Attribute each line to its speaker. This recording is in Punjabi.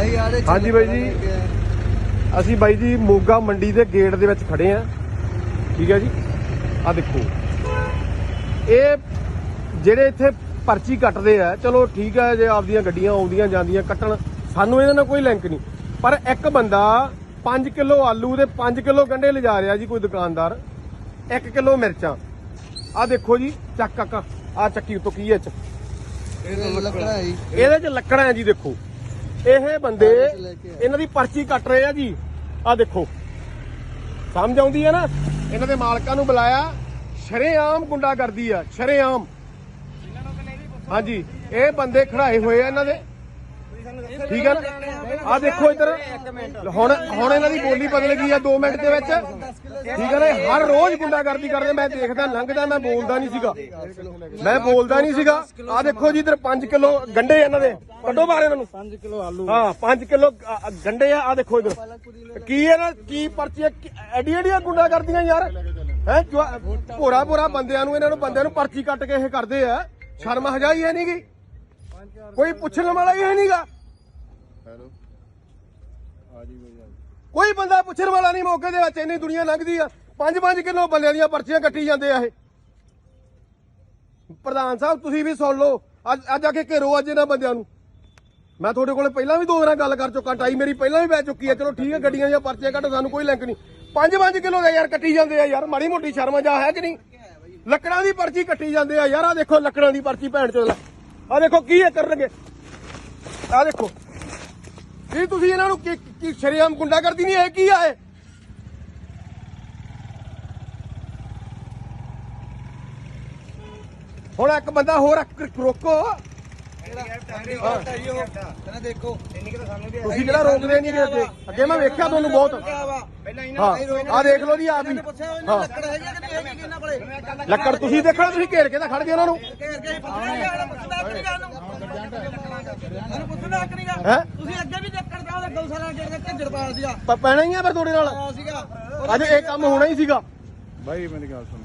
Speaker 1: ਨਹੀਂ ਯਾਰ ਇਹ
Speaker 2: ਹਾਂਜੀ ਬਾਈ ਜੀ। ਅਸੀਂ ਬਾਈ ਜੀ ਮੋਗਾ ਮੰਡੀ ਦੇ ਗੇਟ ਦੇ ਵਿੱਚ ਖੜੇ ਆ ਠੀਕ ਹੈ ਜੀ? ਆ ਦੇਖੋ। ਇਹ ਜਿਹੜੇ ਇੱਥੇ ਪਰਚੀ ਕੱਟਦੇ ਆ ਚਲੋ ਠੀਕ ਹੈ ਜੇ ਆਪਦੀਆਂ ਗੱਡੀਆਂ ਆਉਂਦੀਆਂ ਜਾਂਦੀਆਂ ਕੱਟਣ ਸਾਨੂੰ ਇਹਦੇ ਨਾਲ ਕੋਈ ਲਿੰਕ ਨਹੀਂ। ਪਰ ਇੱਕ ਬੰਦਾ 5 ਕਿਲੋ ਆਲੂ ਤੇ 5 ਕਿਲੋ ਗੰਢੇ ਲਿਜਾ ਰਿਹਾ ਜੀ ਕੋਈ ਦੁਕਾਨਦਾਰ। 1 ਕਿਲੋ ਮਿਰਚਾਂ। ਆ ਦੇਖੋ ਜੀ ਚੱਕ ਚੱਕ। ਆ ਚੱਕੀ ਉਤੋਂ ਕੀ ਹੈ ਚ?
Speaker 1: ਇਹ ਲੱਕੜਾ ਹੈ ਜੀ।
Speaker 2: ਇਹਦੇ ਚ ਲੱਕੜਾਂ ਹੈ ਜੀ ਦੇਖੋ। ਇਹ ਬੰਦੇ ਇਹਨਾਂ ਦੀ ਪਰਚੀ ਕੱਟ ਰਹੇ ਆ ਜੀ। ਆ ਦੇਖੋ। ਸਮਝ ਆਉਂਦੀ ਹੈ ਨਾ? ਇਹਨਾਂ ਦੇ ਮਾਲਕਾਂ ਨੂੰ ਬੁਲਾਇਆ। ਸ਼ਰੇਆਮ ਗੁੰਡਾ ਕਰਦੀ ਆ, ਸ਼ਰੇਆਮ। ਹਾਂਜੀ, ਇਹ ਬੰਦੇ ਖੜਾਏ ਹੋਏ ਆ ਇਹਨਾਂ ਦੇ। ਠੀਕ ਹੈ ਨਾ? ਆ ਦੇਖੋ ਇੱਧਰ। ਹੁਣ ਹੁਣ ਇਹਨਾਂ ਦੀ ਬੋਲੀ ਬਦਲ ਗਈ ਆ 2 ਮਿੰਟ ਦੇ ਵਿੱਚ। ਠੀਕ ਹੈ ਨਾ ਇਹ ਹਰ ਰੋਜ਼ ਗੁੰਡਾਗਰਦੀ ਕਰਦੇ ਮੈਂ ਦੇਖਦਾ ਲੰਘਦਾ ਮੈਂ ਬੋਲਦਾ ਨਹੀਂ ਸੀਗਾ। ਮੈਂ ਬੋਲਦਾ ਨਹੀਂ ਸੀਗਾ। ਆ ਦੇਖੋ ਜੀ ਇੱਧਰ 5 ਕਿਲੋ ਗੰਡੇ ਇਹਨਾਂ ਦੇ। ਕੱਢੋ ਬਾਹਰ ਇਹਨਾਂ ਨੂੰ।
Speaker 1: 5 ਕਿਲੋ ਆਲੂ।
Speaker 2: ਹਾਂ 5 ਕਿਲੋ ਗੰਡੇ ਆ ਆ ਦੇਖੋ ਇਧਰ। ਕੀ ਹੈ ਨਾ ਕੀ ਪਰਚੀ ਐਡੀ ਐਡੀਆਂ ਗੁੰਡਾ ਕਰਦੀਆਂ ਯਾਰ? ਹੈ? ਭੋਰਾ ਭੋਰਾ ਬੰਦਿਆਂ ਨੂੰ ਇਹਨਾਂ ਨੂੰ ਬੰਦਿਆਂ ਨੂੰ ਪਰਚੀ ਕੱਟ ਕੇ ਇਹ ਕਰਦੇ ਆ। ਸ਼ਰਮ ਹਜਾਈ ਹੈ ਨਹੀਂਗੀ ਕੋਈ ਪੁੱਛਣ ਵਾਲਾ ਹੀ ਹੈ ਨਹੀਂਗਾ
Speaker 1: ਹੈਲੋ? ਆ ਜੀ ਬਈ
Speaker 2: ਕੋਈ ਬੰਦਾ ਪੁੱਛਣ ਵਾਲਾ ਨਹੀਂ ਮੌਕੇ ਦੇ ਵਿੱਚ, ਇੰਨੀ ਦੁਨੀਆ ਲੰਘਦੀ ਆ। 5-5 ਕਿਲੋ ਬੰਦਿਆਂ ਦੀਆਂ ਪਰਚੀਆਂ ਕੱਟੀ ਜਾਂਦੇ ਆ ਇਹ। ਪ੍ਰਧਾਨ ਸਾਹਿਬ, ਤੁਸੀਂ ਵੀ ਸੁਣ ਲਓ। ਅੱਜ ਅੱਜ ਆ ਕੇ ਘੇਰੋ ਅੱਜ ਇਹਨਾਂ ਬੰਦਿਆਂ ਨੂੰ। ਮੈਂ ਤੁਹਾਡੇ ਕੋਲ ਪਹਿਲਾਂ ਵੀ ਦੋ ਵਾਰਾਂ ਗੱਲ ਕਰ ਚੁੱਕਾ ਟਾਈ ਮੇਰੀ ਪਹਿਲਾਂ ਵੀ ਪੈ ਚੁੱਕੀ ਹੈ ਚਲੋ ਠੀਕ ਹੈ ਗੱਡੀਆਂ ਦੀਆਂ ਪਰਚੀਆਂ ਕੱਟ ਸਾਨੂੰ ਕੋਈ ਲਿੰਕ ਨਹੀਂ। 5-5 ਕਿਲੋ ਦੇ ਯਾਰ ਕੱਟੀ ਜਾਂਦੇ ਆ ਯਾਰ, ਮਾੜੀ ਮੋਟੀ ਸ਼ਰਮ ਜਾ ਹੈ ਕਿ ਨਹੀਂ? ਲੱਕੜਾਂ ਦੀ ਪਰਚੀ ਕੱਟੀ ਜਾਂਦੇ ਆ ਯਾਰ ਆ ਦੇਖੋ ਲੱਕੜਾਂ ਦੀ ਪਰਚੀ ਭੈਣ ਚੋਦ। ਆ ਦੇਖੋ ਕੀ ਇਹ ਕਰਨਗੇ। ਆ ਦੇਖੋ। ਕੀ ਤੁਸੀਂ ਇਹਨਾਂ ਨੂੰ ਕੀ ਕੀ ਸ਼ਰੇਆਮ ਗੁੰਡਾ ਨਹੀਂ ਇਹ ਕੀ ਆ ਇਹ? ਹੁਣ ਇੱਕ ਬੰਦਾ ਹੋਰ ਰੋਕੋ।
Speaker 1: ਕਹਿੰਦਾ ਦੇਖੋ
Speaker 2: ਤੁਸੀਂ ਕਿਹੜਾ ਰੋਕਦੇ ਨਹੀਂ ਅੱਗੇ ਅੱਗੇ ਮੈਂ ਵੇਖਿਆ ਤੁਹਾਨੂੰ ਬਹੁਤ। ਹਾਂ ਆ ਦੇਖ ਲਓ ਜੀ ਹਾਂ।
Speaker 1: ਲੱਕੜ
Speaker 2: ਤੁਸੀਂ ਦੇਖਣਾ ਤੁਸੀਂ ਘੇਰ ਕੇ ਤਾਂ ਖੜ ਗਏ ਉਹਨਾਂ ਨੂੰ।
Speaker 1: ਤੁਸੀਂ ਅੱਗੇ ਵੀ ਲੱਕੜ ਦਾ ਉਹਦੇ ਗਊਸ਼ਾਲਾ ਗੇਟ ਦੇ ਪਾਇਆ ਸੀਗਾ
Speaker 2: ਪੈਣਾ ਹੀ ਆ ਫਿਰ ਤੁਹਾਡੇ ਨਾਲ। ਅੱਜ ਇਹ ਕੰਮ ਹੋਣਾ ਹੀ ਸੀਗਾ।
Speaker 3: ਬਾਈ ਮੇਰੀ ਗੱਲ ਸੁਣ।